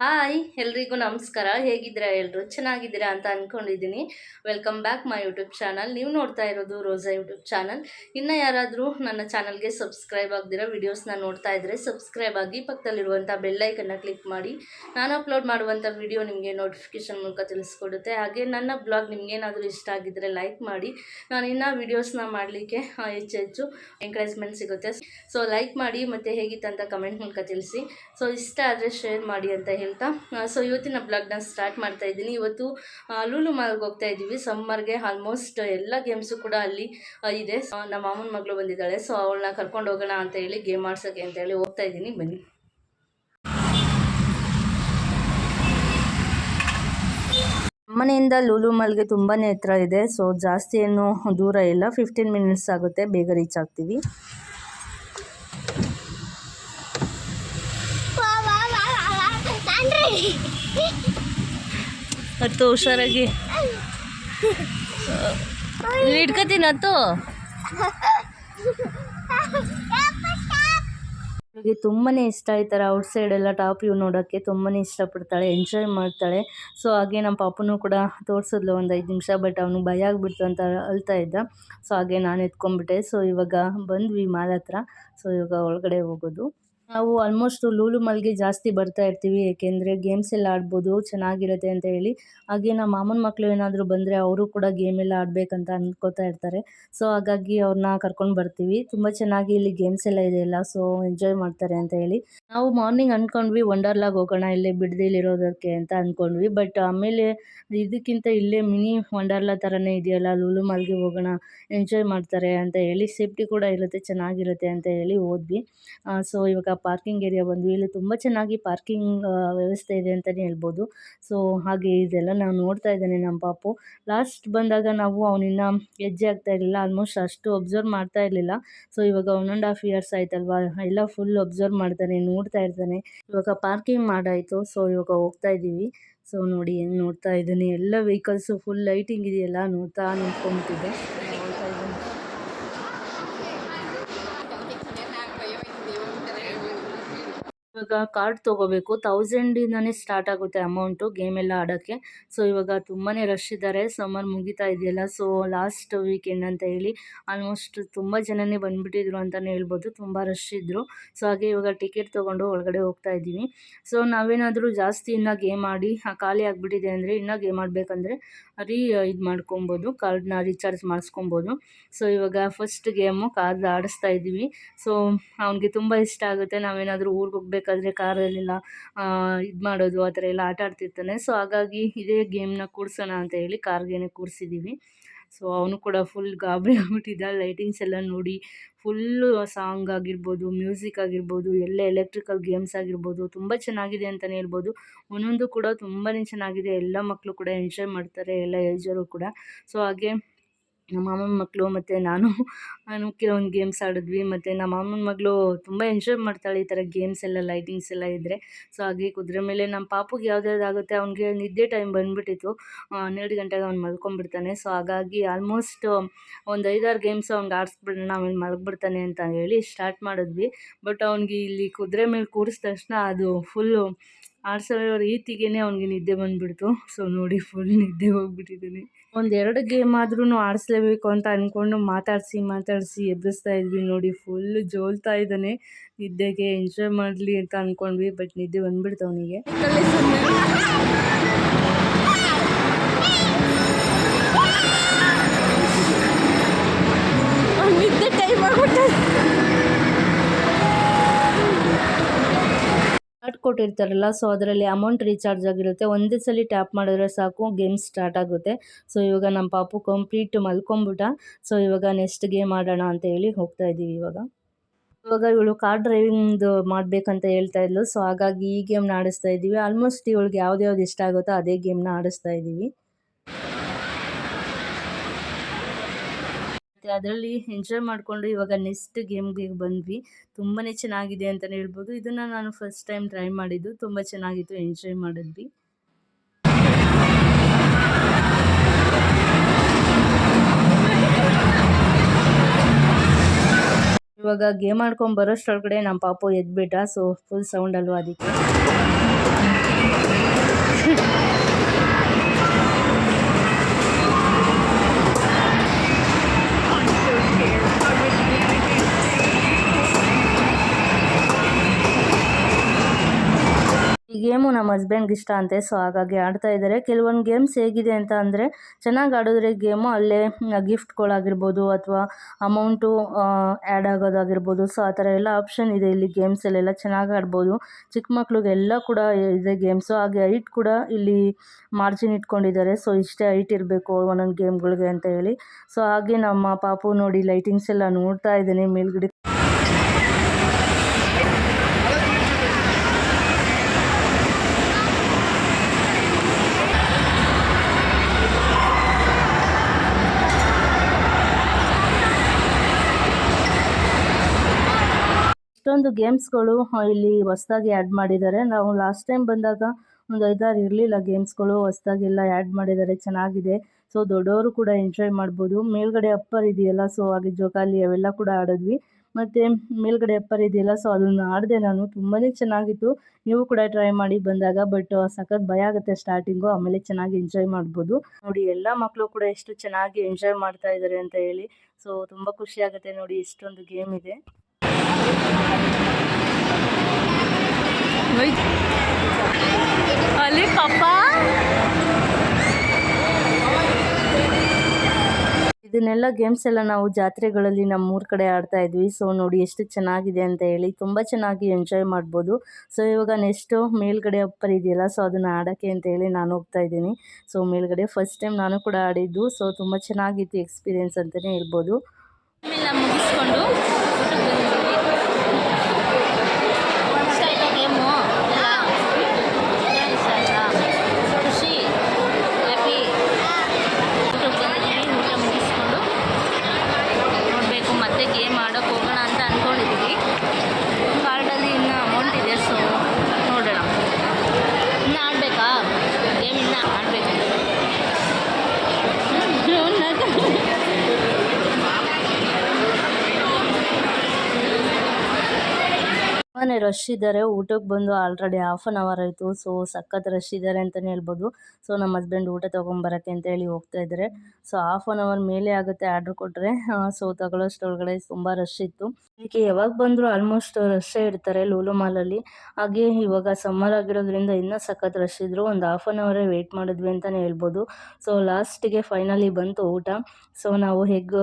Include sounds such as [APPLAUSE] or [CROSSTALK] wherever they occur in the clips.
Hi, ಎಲ್ರಿಗೂ ನಮಸ್ಕಾರ. ಹೇಗಿದ್ದೀರಾ ಎಲ್ಲರೂ ಚೆನ್ನಾಗಿದ್ದೀರಾ ಅಂತ ಅಂದ್ಕೊಂಡಿದ್ದೀನಿ welcome back my YouTube channel ನೀವು ನೋಡ್ತಾ ಇರೋದು ರೋಸಾ ಯೂಟ್ಯೂಬ್ ಚಾನಲ್ ಇನ್ನು ಯಾರಾದರೂ ನನ್ನ ಚಾನಲ್ಗೆ ಸಬ್ಸ್ಕ್ರೈಬ್ ಆಗದಿರೋ ವೀಡಿಯೋಸ್ನ ನೋಡ್ತಾ ಇದ್ದರೆ ಸಬ್ಸ್ಕ್ರೈಬ್ ಆಗಿ ಪಕ್ಕದಲ್ಲಿರುವಂಥ ಬೆಲ್ಲೈಕನ್ನು ಕ್ಲಿಕ್ ಮಾಡಿ. ನಾನು ಅಪ್ಲೋಡ್ ಮಾಡುವಂಥ ವಿಡಿಯೋ ನಿಮಗೆ ನೋಟಿಫಿಕೇಷನ್ ಮೂಲಕ ತಿಳಿಸ್ಕೊಡುತ್ತೆ. ಹಾಗೆ ನನ್ನ ಬ್ಲಾಗ್ ನಿಮಗೇನಾದರೂ ಇಷ್ಟ ಆಗಿದ್ದರೆ ಲೈಕ್ ಮಾಡಿ. ನಾನು ಇನ್ನೂ ವೀಡಿಯೋಸ್ನ ಮಾಡಲಿಕ್ಕೆ ಹೆಚ್ಚು ಹೆಚ್ಚು ಎಂಕರೇಜ್ಮೆಂಟ್ ಸಿಗುತ್ತೆ. ಸೊ ಲೈಕ್ ಮಾಡಿ ಮತ್ತು ಹೇಗಿತ್ತಂತ ಕಮೆಂಟ್ ಮೂಲಕ ತಿಳಿಸಿ. ಸೊ ಇಷ್ಟ ಆದರೆ ಶೇರ್ ಮಾಡಿ ಅಂತ ಹೇಳ್ತಾ ಸೊ ಇವತ್ತಿನ ಬ್ಲಾಗ್ನ ಸ್ಟಾರ್ಟ್ ಮಾಡ್ತಾ ಇದ್ದೀನಿ. ಇವತ್ತು ಲೂಲು ಮಾಲ್ಗೆ ಹೋಗ್ತಾ ಇದ್ದೀವಿ. ಸಮ್ಮರ್ಗೆ ಆಲ್ಮೋಸ್ಟ್ ಎಲ್ಲ ಗೇಮ್ಸು ಕೂಡ ಅಲ್ಲಿ ಇದೆ. ನಮ್ಮ ಮಾಮನ ಮಗಳು ಬಂದಿದ್ದಾಳೆ. ಸೊ ಅವಳನ್ನ ಕರ್ಕೊಂಡು ಹೋಗೋಣ ಅಂತ ಹೇಳಿ ಗೇಮ್ ಆಡ್ಸೋಕ್ಕೆ ಅಂತ ಹೇಳಿ ಹೋಗ್ತಾ ಇದ್ದೀನಿ. ಬನ್ನಿ. ಮನೆಯಿಂದ ಲೂಲು ಮಾಲ್ಗೆ ತುಂಬಾ ಹತ್ರ ಇದೆ. ಸೊ ಜಾಸ್ತಿ ಏನು ದೂರ ಇಲ್ಲ. ಫಿಫ್ಟೀನ್ ಮಿನಿಟ್ಸ್ ಆಗುತ್ತೆ. ಬೇಗ ರೀಚ್ ಆಗ್ತೀವಿ. ಹತ್ತು ಹುಷಾರಾಗಿ. ಇಟ್ಕೋತೀನಿ ಹತ್ತು ಅವಳಿಗೆ ತುಂಬಾ ಇಷ್ಟ ಈ ಥರ ಔಟ್ ಸೈಡ್ ಎಲ್ಲ ಟಾಪ್ ವ್ಯೂ ನೋಡೋಕ್ಕೆ. ತುಂಬಾ ಇಷ್ಟಪಡ್ತಾಳೆ ಎಂಜಾಯ್ ಮಾಡ್ತಾಳೆ. ಸೊ ಹಾಗೆ ನಮ್ಮ ಪಾಪನೂ ಕೂಡ ತೋರಿಸಿದ್ಲು ಒಂದು ಐದು ನಿಮಿಷ ಬಟ್ ಅವನು ಭಯ ಆಗ್ಬಿಡ್ತು ಅಂತ ಅಳ್ತಾ ಇದ್ದ. ಸೊ ಹಾಗೆ ನಾನು ಎತ್ಕೊಂಡ್ಬಿಟ್ಟೆ. ಸೊ ಇವಾಗ ಬಂದ್ವಿ ಮಾಲ್ ಹತ್ರ. ಸೊ ಇವಾಗ ಒಳಗಡೆ ಹೋಗೋದು. ನಾವು ಆಲ್ಮೋಸ್ಟ್ ಲೂಲು ಮಲ್ಗೆ ಜಾಸ್ತಿ ಬರ್ತಾ ಇರ್ತೀವಿ, ಏಕೆಂದರೆ ಗೇಮ್ಸ್ ಎಲ್ಲ ಆಡ್ಬೋದು, ಚೆನ್ನಾಗಿರುತ್ತೆ ಅಂತ ಹೇಳಿ. ಹಾಗೆ ನಮ್ಮ ಮಾಮನ ಮಕ್ಕಳು ಏನಾದರೂ ಬಂದರೆ ಅವರು ಕೂಡ ಗೇಮ್ ಎಲ್ಲ ಆಡಬೇಕಂತ ಅಂದ್ಕೋತಾ ಇರ್ತಾರೆ. ಸೊ ಹಾಗಾಗಿ ಅವ್ರನ್ನ ಕರ್ಕೊಂಡು ಬರ್ತೀವಿ. ತುಂಬ ಚೆನ್ನಾಗಿ ಇಲ್ಲಿ ಗೇಮ್ಸ್ ಎಲ್ಲ ಇದೆಯಲ್ಲ ಸೊ ಎಂಜಾಯ್ ಮಾಡ್ತಾರೆ ಅಂತ ಹೇಳಿ. ನಾವು ಮಾರ್ನಿಂಗ್ ಅಂದ್ಕೊಂಡ್ವಿ ವಂಡರ್ಲಾಗ್ ಹೋಗೋಣ, ಇಲ್ಲೇ ಬಿಡದಿಲಿರೋದಕ್ಕೆ ಅಂತ ಅಂದ್ಕೊಂಡ್ವಿ ಬಟ್ ಆಮೇಲೆ ಇದಕ್ಕಿಂತ ಇಲ್ಲೇ ಮಿನಿ ವಂಡರ್ಲಾ ಥರನೇ ಇದೆಯಲ್ಲ, ಲೂಲು ಮಾಲ್ಗೆ ಹೋಗೋಣ ಎಂಜಾಯ್ ಮಾಡ್ತಾರೆ ಅಂತ ಹೇಳಿ. ಸೇಫ್ಟಿ ಕೂಡ ಇರುತ್ತೆ, ಚೆನ್ನಾಗಿರುತ್ತೆ ಅಂತ ಹೇಳಿ ಹೋದ್ವಿ. ಸೊ ಇವಾಗ ಪಾರ್ಕಿಂಗ್ ಏರಿಯಾ ಬಂದ್ವಿ. ಇಲ್ಲಿ ತುಂಬ ಚೆನ್ನಾಗಿ ಪಾರ್ಕಿಂಗ್ ವ್ಯವಸ್ಥೆ ಇದೆ ಅಂತಲೇ ಹೇಳ್ಬೋದು. ಸೊ, ಹಾಗೆ ಇದೆಲ್ಲ ನಾವು ನೋಡ್ತಾ ಇದ್ದಾನೆ ನಮ್ಮ ಪಾಪು. ಲಾಸ್ಟ್ ಬಂದಾಗ ನಾವು ಅವನಿನ್ನ ಹೆಜ್ಜೆ ಆಗ್ತಾ ಇರಲಿಲ್ಲ. ಆಲ್ಮೋಸ್ಟ್ ಅಷ್ಟು ಅಬ್ಸರ್ವ್ ಮಾಡ್ತಾ ಇರಲಿಲ್ಲ. ಸೊ ಇವಾಗ ಒನ್ ಆ್ಯಂಡ್ ಹಾಫ್ ಇಯರ್ಸ್ ಆಯ್ತಲ್ವಾ? ಎಲ್ಲ ಫುಲ್ ಅಬ್ಸರ್ವ್ ಮಾಡ್ತಾನೆ, ನೋಡ್ತಾ ಇರ್ತಾನೆ. ಇವಾಗ ಪಾರ್ಕಿಂಗ್ ಮಾಡಾಯಿತು. ಸೊ ಇವಾಗ ಹೋಗ್ತಾ ಇದ್ದೀವಿ ಸೊ ನೋಡಿ ಏನು ನೋಡ್ತಾ ಇದ್ದೀನಿ. ಎಲ್ಲ ವೆಹಿಕಲ್ಸು ಫುಲ್ ಲೈಟಿಂಗ್ ಇದೆಯಲ್ಲ ನೋಡ್ತಾ ನಿಂತ್ಕೊಂಡ್ಬಿಟ್ಟಿದ್ದೆ ನೋಡ್ತಾ ಇದ್ದೀನಿ ಇವಾಗ ಕಾರ್ಡ್ ತೊಗೋಬೇಕು. ತೌಸಂಡಿಂದನೇ ಸ್ಟಾರ್ಟ್ ಆಗುತ್ತೆ ಅಮೌಂಟು ಗೇಮ್ ಎಲ್ಲ ಆಡೋಕ್ಕೆ. ಸೊ ಇವಾಗ ತುಂಬಾ ರಶ್ ಇದ್ದಾರೆ ಸಮ್ಮರ್ ಮುಗಿತಾ ಇದೆಯಲ್ಲ ಸೊ ಲಾಸ್ಟ್ ವೀಕೆಂಡ್ ಅಂತ ಹೇಳಿ ಆಲ್ಮೋಸ್ಟ್ ತುಂಬ ಜನನೇ ಬಂದುಬಿಟ್ಟಿದ್ರು ಅಂತಲೇ ಹೇಳ್ಬೋದು. ತುಂಬ ರಶ್ ಇದ್ದರು ಸೊ ಹಾಗೆ ಇವಾಗ ಟಿಕೆಟ್ ತೊಗೊಂಡು ಒಳಗಡೆ ಹೋಗ್ತಾ ಇದ್ದೀವಿ. ಸೊ ನಾವೇನಾದರೂ ಜಾಸ್ತಿ ಇನ್ನೂ ಗೇಮ್ ಆಡಿ ಖಾಲಿ ಆಗಿಬಿಟ್ಟಿದೆ ಅಂದರೆ ಇನ್ನೂ ಗೇಮ್ ಆಡಬೇಕಂದ್ರೆ ರೀ, ಇದು ಮಾಡ್ಕೊಬೋದು. ಕಾರ್ಡ್ನ ರೀಚಾರ್ಜ್ ಮಾಡಿಸ್ಕೊಬೋದು. ಸೊ ಇವಾಗ ಫಸ್ಟ್ ಗೇಮು ಕಾರ್ಡ್ ಆಡಿಸ್ತಾ ಇದ್ದೀವಿ ಸೊ ಅವನಿಗೆ ತುಂಬ ಇಷ್ಟ ಆಗುತ್ತೆ. ನಾವೇನಾದರೂ ಊರಿಗೆ ಹೋಗ್ಬೇಕಾದ್ರೆ ಕಾರಲ್ಲೆಲ್ಲ ಇದು ಮಾಡೋದು ಆ ಥರ ಎಲ್ಲ ಆಟ ಆಡ್ತಿರ್ತಾನೆ. ಸೊ ಹಾಗಾಗಿ ಇದೇ ಗೇಮ್ನ ಕೂರಿಸೋಣ ಅಂತ ಹೇಳಿ ಕಾರ್ಗೇನೆ ಕೂರಿಸಿದ್ದೀವಿ ಸೊ ಅವನು ಕೂಡ ಫುಲ್ ಗಾಬರಿ ಆಗ್ಬಿಟ್ಟಿದ್ದ. ಲೈಟಿಂಗ್ಸ್ ಎಲ್ಲ ನೋಡಿ ಫುಲ್ಲು ಸಾಂಗ್ ಆಗಿರ್ಬೋದು ಮ್ಯೂಸಿಕ್ ಆಗಿರ್ಬೋದು, ಎಲ್ಲ ಎಲೆಕ್ಟ್ರಿಕಲ್ ಗೇಮ್ಸ್ ಆಗಿರ್ಬೋದು, ತುಂಬ ಚೆನ್ನಾಗಿದೆ ಅಂತಲೇ ಹೇಳ್ಬೋದು. ಒಂದೊಂದು ಕೂಡ ತುಂಬಾ ಚೆನ್ನಾಗಿದೆ. ಎಲ್ಲ ಮಕ್ಕಳು ಕೂಡ ಎಂಜಾಯ್ ಮಾಡ್ತಾರೆ, ಎಲ್ಲ ಏಜರು ಕೂಡ. ಸೊ ಹಾಗೆ ನಮ್ಮ ಮಾಮನ ಮಕ್ಕಳು ಮತ್ತು ನಾನು ನಾನು ಕೆಲವೊಂದು ಗೇಮ್ಸ್ ಆಡಿದ್ವಿ, ಮತ್ತು ನಮ್ಮ ಮಾಮನ ಮಗಳು ತುಂಬ ಎಂಜಾಯ್ ಮಾಡ್ತಾಳೆ ಈ ಥರ ಗೇಮ್ಸ್ ಎಲ್ಲ ಲೈಟಿಂಗ್ಸ್ ಎಲ್ಲ ಇದ್ದರೆ ಸೊ ಹಾಗೆ ಕುದುರೆ ಮೇಲೆ ನಮ್ಮ ಪಾಪುಗೆ ಯಾವ್ದಾಗುತ್ತೆ ಅವ್ನಿಗೆ ನಿದ್ದೆ ಟೈಮ್ ಬಂದುಬಿಟ್ಟಿತ್ತು. ಹನ್ನೆರಡು ಗಂಟೆಗೆ ಅವ್ನು ಮಲ್ಕೊಂಡ್ಬಿಡ್ತಾನೆ. ಸೊ ಹಾಗಾಗಿ ಆಲ್ಮೋಸ್ಟ್ ಒಂದು ಐದಾರು ಗೇಮ್ಸ್ ಅವ್ನಿಗೆ ಆಡಿಸ್ಬಿಡೋಣ, ಅವ್ನು ಮಲಗ್ಬಿಡ್ತಾನೆ ಅಂತ ಹೇಳಿ ಸ್ಟಾರ್ಟ್ ಮಾಡಿದ್ವಿ. ಬಟ್ ಅವ್ನಿಗೆ ಇಲ್ಲಿ ಕುದುರೆ ಮೇಲೆ ಕೂರಿಸಿದ ತಕ್ಷಣ ಅದು ಫುಲ್ಲು ಆಡ್ಸೋ ರೀತಿಗೇ ಅವ್ನಿಗೆ ನಿದ್ದೆ ಬಂದುಬಿಡ್ತು. ಸೊ ನೋಡಿ ಫುಲ್ ನಿದ್ದೆ ಹೋಗ್ಬಿಟ್ಟಿದ್ದೀನಿ ಒಂದೆರಡು ಗೇಮ್ ಆದ್ರೂ ಆಡಿಸ್ಲೇಬೇಕು ಅಂತ ಅಂದ್ಕೊಂಡು ಮಾತಾಡಿಸಿ ಮಾತಾಡಿಸಿ ಎಬ್ಬಿಸ್ತಾ ಇದ್ವಿ. ನೋಡಿ ಫುಲ್ ಜೋಲ್ತಾ ಇದ್ದಾನೆ. ನಿದ್ದೆಗೆ ಎಂಜಾಯ್ ಮಾಡಲಿ ಅಂತ ಅಂದ್ಕೊಂಡ್ವಿ ಬಟ್ ನಿದ್ದೆ ಬಂದ್ಬಿಡ್ತು ಅವನಿಗೆ. ಕೊಟ್ಟಿರ್ತಾರಲ್ಲ ಸೊ ಅದರಲ್ಲಿ ಅಮೌಂಟ್ ರೀಚಾರ್ಜ್ ಆಗಿರುತ್ತೆ. ಒಂದೇ ಸಲ ಟ್ಯಾಪ್ ಮಾಡಿದ್ರೆ ಸಾಕು ಗೇಮ್ ಸ್ಟಾರ್ಟ್ ಆಗುತ್ತೆ. ಸೊ ಇವಾಗ ನಮ್ಮ ಪಾಪು ಕಂಪ್ಲೀಟ್ ಮಲ್ಕೊಂಬಿಟ್ಟ. ಸೊ ಇವಾಗ ನೆಕ್ಸ್ಟ್ ಗೇಮ್ ಆಡೋಣ ಅಂತ ಹೇಳಿ ಹೋಗ್ತಾ ಇದ್ದೀವಿ ಇವಾಗ. ಇವಾಗ ಇವಳು ಕಾರ್ ಡ್ರೈವಿಂಗ್ದು ಮಾಡಬೇಕಂತ ಹೇಳ್ತಾ ಇದ್ಲು. ಸೊ ಹಾಗಾಗಿ ಈ ಗೇಮ್ನ ಆಡಿಸ್ತಾ ಇದ್ದೀವಿ. ಆಲ್ಮೋಸ್ಟ್ ಇವಳಿಗೆ ಯಾವ್ದು ಯಾವ್ದು ಇಷ್ಟ ಆಗುತ್ತೋ ಅದೇ ಗೇಮ್ನ ಆಡಿಸ್ತಾ ಇದ್ದೀವಿ. ಮತ್ತು ಅದರಲ್ಲಿ ಎಂಜಾಯ್ ಮಾಡಿಕೊಂಡು ಇವಾಗ ನೆಕ್ಸ್ಟ್ ಗೇಮ್ಗೆ ಬಂದ್ವಿ. ತುಂಬಾ ಚೆನ್ನಾಗಿದೆ ಅಂತಲೇ ಹೇಳ್ಬೋದು. ಇದನ್ನು ನಾನು ಫಸ್ಟ್ ಟೈಮ್ ಟ್ರೈ ಮಾಡಿದ್ದು. ತುಂಬ ಚೆನ್ನಾಗಿತ್ತು. ಎಂಜಾಯ್ ಮಾಡಿದ್ವಿ. ಇವಾಗ ಗೇಮ್ ಆಡ್ಕೊಂಡು ಬರೋಷ್ಟೊಳಗಡೆ ನಮ್ಮ ಪಾಪು ಎದ್ಬಿಟ್ಟ. ಸೊ ಫುಲ್ ಸೌಂಡ್ ಅಲ್ವಾ ಅದಕ್ಕೆ. ನಮ್ಮ ಹಸ್ಬೆಂಡ್ಗೆ ಇಷ್ಟ ಅಂತೆ. ಸೊ ಹಾಗಾಗಿ ಆಡ್ತಾ ಇದ್ದಾರೆ. ಕೆಲವೊಂದು ಗೇಮ್ಸ್ ಹೇಗಿದೆ ಅಂತ ಅಂದರೆ, ಚೆನ್ನಾಗಿ ಆಡಿದ್ರೆ ಗೇಮು ಅಲ್ಲೇ ಗಿಫ್ಟ್ಗಳಾಗಿರ್ಬೋದು ಅಥವಾ ಅಮೌಂಟು ಆ್ಯಡ್ ಆಗೋದಾಗಿರ್ಬೋದು. ಸೊ ಆ ಥರ ಎಲ್ಲ ಆಪ್ಷನ್ ಇದೆ ಇಲ್ಲಿ ಗೇಮ್ಸಲ್ಲೆಲ್ಲ ಚೆನ್ನಾಗಿ ಆಡ್ಬೋದು. ಚಿಕ್ಕ ಮಕ್ಳಿಗೆಲ್ಲ ಕೂಡ ಇದೆ ಗೇಮ್ಸು ಹಾಗೆ ಹೈಟ್ ಕೂಡ ಇಲ್ಲಿ ಮಾರ್ಜಿನ್ ಇಟ್ಕೊಂಡಿದ್ದಾರೆ. ಸೊ ಇಷ್ಟೇ ಹೈಟ್ ಇರಬೇಕು ಒಂದೊಂದು ಗೇಮ್ಗಳಿಗೆ ಅಂತ ಹೇಳಿ. ಸೊ ಹಾಗೆ ನಮ್ಮ ಪಾಪು ನೋಡಿ ಲೈಟಿಂಗ್ಸ್ ಎಲ್ಲ ನೋಡ್ತಾ ಇದ್ದೀನಿ ಮೇಲ್ಗಡೆ. ಇಷ್ಟೊಂದು ಗೇಮ್ಸ್ಗಳು ಇಲ್ಲಿ ಹೊಸದಾಗಿ ಆ್ಯಡ್ ಮಾಡಿದ್ದಾರೆ. ನಾವು ಲಾಸ್ಟ್ ಟೈಮ್ ಬಂದಾಗ ಒಂದು ಐದಾರು ಇರಲಿಲ್ಲ ಗೇಮ್ಸ್ಗಳು ಹೊಸದಾಗೆಲ್ಲ ಆ್ಯಡ್ ಮಾಡಿದ್ದಾರೆ, ಚೆನ್ನಾಗಿದೆ. ಸೊ ದೊಡ್ಡವರು ಕೂಡ ಎಂಜಾಯ್ ಮಾಡ್ಬೋದು. ಮೇಲ್ಗಡೆ ಅಪ್ಪರ್ ಇದೆಯಲ್ಲ ಸೊ ಹಾಗೆ ಜೋಕಾಲಿ ಅವೆಲ್ಲ ಕೂಡ ಆಡಿದ್ವಿ. ಮತ್ತು ಮೇಲ್ಗಡೆ ಅಪ್ಪರ್ ಇದೆಯಲ್ಲ ಸೊ ಅದನ್ನು ಆಡಿದೆ ನಾನು. ತುಂಬಾ ಚೆನ್ನಾಗಿತ್ತು. ನೀವು ಕೂಡ ಟ್ರೈ ಮಾಡಿ ಬಂದಾಗ ಬಟ್ ಸಖತ್ ಭಯ ಆಗುತ್ತೆ ಸ್ಟಾರ್ಟಿಂಗು ಆಮೇಲೆ ಚೆನ್ನಾಗಿ ಎಂಜಾಯ್ ಮಾಡ್ಬೋದು. ನೋಡಿ, ಎಲ್ಲ ಮಕ್ಕಳು ಕೂಡ ಎಷ್ಟು ಚೆನ್ನಾಗಿ ಎಂಜಾಯ್ ಮಾಡ್ತಾ ಇದ್ದಾರೆ ಅಂತ ಹೇಳಿ. ಸೊ ತುಂಬ ಖುಷಿ ಆಗುತ್ತೆ ನೋಡಿ, ಇಷ್ಟೊಂದು ಗೇಮ್ ಇದೆ. ಅಲ್ಲಿ ಪಾಪ ಇದನ್ನೆಲ್ಲ ಗೇಮ್ಸ್ ಎಲ್ಲ ನಾವು ಜಾತ್ರೆಗಳಲ್ಲಿ ನಮ್ಮೂರ ಕಡೆ ಆಡ್ತಾ ಇದ್ವಿ. ಸೊ ನೋಡಿ ಎಷ್ಟು ಚೆನ್ನಾಗಿದೆ ಅಂತ ಹೇಳಿ ತುಂಬ ಚೆನ್ನಾಗಿ ಎಂಜಾಯ್ ಮಾಡ್ಬೋದು. ಸೊ ಇವಾಗ ನೆಕ್ಸ್ಟ್ ಮೇಲ್ಗಡೆ ಅಪ್ಪರ್ ಇದೆಯಲ್ಲ ಸೊ ಅದನ್ನು ಆಡೋಕ್ಕೆ ಅಂತ ಹೇಳಿ ನಾನು ಹೋಗ್ತಾ ಇದ್ದೀನಿ. ಸೊ ಮೇಲ್ಗಡೆ ಫಸ್ಟ್ ಟೈಮ್ ನಾನು ಕೂಡ ಆಡಿದ್ದು. ಸೊ ತುಂಬ ಚೆನ್ನಾಗಿತ್ತು ಎಕ್ಸ್ಪೀರಿಯೆನ್ಸ್ ಅಂತಲೇ ಹೇಳ್ಬೋದು. ಮುಗಿಸ್ಕೊಂಡು. ತುಂಬಾ ರಶ್ ಇದ್ದಾರೆ ಊಟಕ್ಕೆ ಬಂದು ಆಲ್ರೆಡಿ ಹಾಫ್ ಆನ್ ಅವರ್ ಆಯಿತು. ಸೊ ಸಖತ್ ರಶ್ ಇದ್ದಾರೆ ಅಂತಲೇ ಹೇಳ್ಬೋದು. ಸೊ ನಮ್ಮ ಹಸ್ಬೆಂಡ್ ಊಟ ತೊಗೊಂಬರಕ್ಕೆ ಅಂತ ಹೇಳಿ ಹೋಗ್ತಾ ಇದ್ದಾರೆ ಸೊ ಹಾಫ್ ಆನ್ ಅವರ್ ಮೇಲೆ ಆಗುತ್ತೆ ಆರ್ಡ್ರ್ ಕೊಟ್ಟರೆ ಸೊ ತಗೊಳ್ಳೋಷ್ಟೊಳಗಡೆ ತುಂಬ ರಶ್ ಇತ್ತು. ಅದಕ್ಕೆ ಯಾವಾಗ ಬಂದರೂ ಆಲ್ಮೋಸ್ಟ್ ರಶ್ಶೇ ಇರ್ತಾರೆ ಲೂಲು ಮಾಲಲ್ಲಿ. ಹಾಗೆ ಇವಾಗ ಸಮ್ಮರ್ ಆಗಿರೋದ್ರಿಂದ ಇನ್ನೂ ಸಖತ್ ರಶ್ ಇದ್ದರು ಒಂದು ಹಾಫ್ ಆನ್ ಅವರೇ ವೆಯ್ಟ್ ಮಾಡಿದ್ವಿ ಅಂತಲೇ ಹೇಳ್ಬೋದು. ಸೊ ಲಾಸ್ಟಿಗೆ ಫೈನಲಿ ಬಂತು ಊಟ. ಸೊ ನಾವು ಹೆಗ್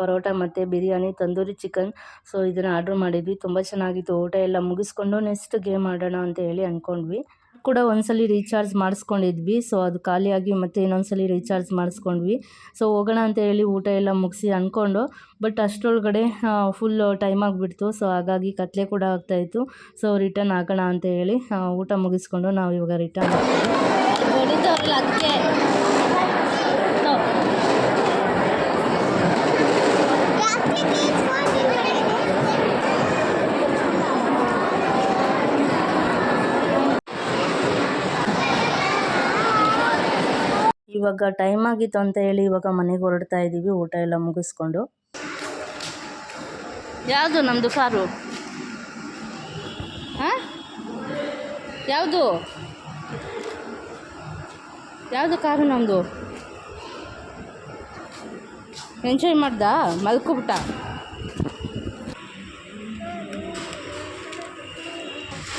ಪರೋಟ ಮತ್ತು ಬಿರಿಯಾನಿ, ತಂದೂರಿ ಚಿಕನ್ ಸೊ ಇದನ್ನು ಆರ್ಡ್ರ್ ಮಾಡಿದ್ವಿ. ತುಂಬ ಚೆನ್ನಾಗಿತ್ತು. ಊಟ ಮುಗಿಸ್ಕೊಂಡು ನೆಕ್ಸ್ಟ್ ಗೇಮ್ ಆಡೋಣ ಅಂತ ಹೇಳಿ ಅಂದ್ಕೊಂಡ್ವಿ ಕೂಡ ಒಂದ್ಸಲಿ ರೀಚಾರ್ಜ್ ಮಾಡಿಸ್ಕೊಂಡಿದ್ವಿ. ಸೊ ಅದು ಖಾಲಿಯಾಗಿ ಮತ್ತೆ ಇನ್ನೊಂದ್ಸಲಿ ರೀಚಾರ್ಜ್ ಮಾಡಿಸ್ಕೊಂಡ್ವಿ. ಸೊ ಹೋಗೋಣ ಅಂತ ಹೇಳಿ ಊಟ ಎಲ್ಲ ಮುಗಿಸಿ ಅಂದ್ಕೊಂಡು ಬಟ್ ಅಷ್ಟರೊಳಗಡೆ ಫುಲ್ ಟೈಮ್ ಆಗಿಬಿಡ್ತು. ಸೊ ಹಾಗಾಗಿ ಕತ್ಲೆ ಕೂಡ ಆಗ್ತಾಯಿತ್ತು ಸೊ ರಿಟರ್ನ್ ಆಗೋಣ ಅಂತ ಹೇಳಿ ಊಟ ಮುಗಿಸ್ಕೊಂಡು ನಾವು ಇವಾಗ ರಿಟರ್ನ್ ಇವಾಗ ಟೈಮ್ ಆಗಿತ್ತು ಅಂತ ಹೇಳಿ ಇವಾಗ ಮನೆಗೆ ಹೊರಡ್ತಾ ಇದ್ದೀವಿ ಊಟ ಎಲ್ಲ ಮುಗಿಸ್ಕೊಂಡು. ಯಾವುದು ನಮ್ಮದು ಕಾರು? ಹಾಂ? ಯಾವುದು? ಯಾವುದು ಕಾರು ನಮ್ಮದು ಎಂಜಾಯ್ ಮಾಡ್ದ? ಮಲ್ಕೊಬಿಟ್ಟ?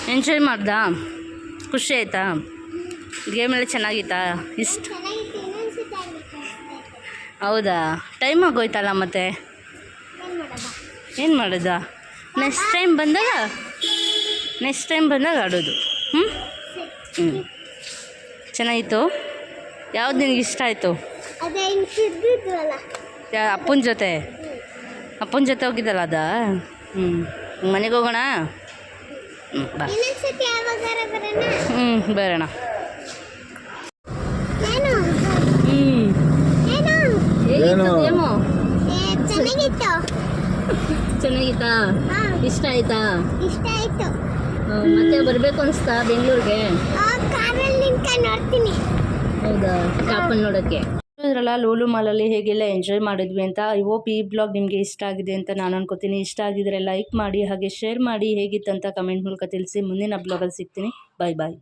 ಎಂಜಾಯ್ ಮಾಡ್ದ? ಖುಷಿ ಆಯ್ತಾ? ಗೇಮೆಲ್ಲ ಚೆನ್ನಾಗಿತ್ತಾ? ಇಷ್ಟು? ಹೌದಾ? ಟೈಮ್ ಆಗೋಯ್ತಲ್ಲ ಮತ್ತೆ? ಏನು ಮಾಡೋದ? ನೆಕ್ಸ್ಟ್ ಟೈಮ್ ಬಂದಾಗ? ನೆಕ್ಸ್ಟ್ ಟೈಮ್ ಬಂದಾಗ ಆಡೋದು. ಹ್ಞೂ ಹ್ಞೂ ಚೆನ್ನಾಗಿತ್ತು? ಯಾವ್ದು ನಿನಗೆ ಇಷ್ಟ ಆಯಿತು? ಯಾ ಅಪ್ಪನ ಜೊತೆ? ಅಪ್ಪನ ಜೊತೆ ಹೋಗಿದ್ದಲ್ಲ ಅದ? ಹ್ಞೂ ಮನೆಗೆ ಹೋಗೋಣ? ಹ್ಞೂ ಬಾ. ಹ್ಞೂ ಬರೋಣ? ಏನು? ಹೇಗಿತ್ತು ಚೆನ್ನಾಗಿತ್ತು. [LAUGHS] ಚೆನ್ನಾಗಿತ್ತಾ? ಇಷ್ಟ ಆಯ್ತಾ? ಇಷ್ಟ ಆಯ್ತು. ಮತ್ತೆ ಬರಬೇಕು ಅನಿಸ್ತಾ ಬೆಂಗಳೂರಿಗೆ? ನೋಡ್ತೀನಿ. ಹೌದಾ? ಕಾಪನ್ ನೋಡೋಕ್ಕೆ? ನೋಡಿದ್ರಲ್ಲ ಲೂಲು ಮಾಲಲ್ಲಿ ಹೇಗೆಲ್ಲ ಎಂಜಾಯ್ ಮಾಡಿದ್ವಿ ಅಂತ ಐ ಹೋಪ್ ಈ ಬ್ಲಾಗ್ ನಿಮಗೆ ಇಷ್ಟ ಆಗಿದೆ ಅಂತ ನಾನು ಅನ್ಕೋತೀನಿ. ಇಷ್ಟ ಆಗಿದ್ರೆ ಲೈಕ್ ಮಾಡಿ ಹಾಗೆ ಶೇರ್ ಮಾಡಿ ಹೇಗಿತ್ತಂತ ಕಮೆಂಟ್ ಮೂಲಕ ತಿಳಿಸಿ. ಮುಂದಿನ ಬ್ಲಾಗಲ್ಲಿ ಸಿಗ್ತೀನಿ. ಬಾಯ್ ಬಾಯ್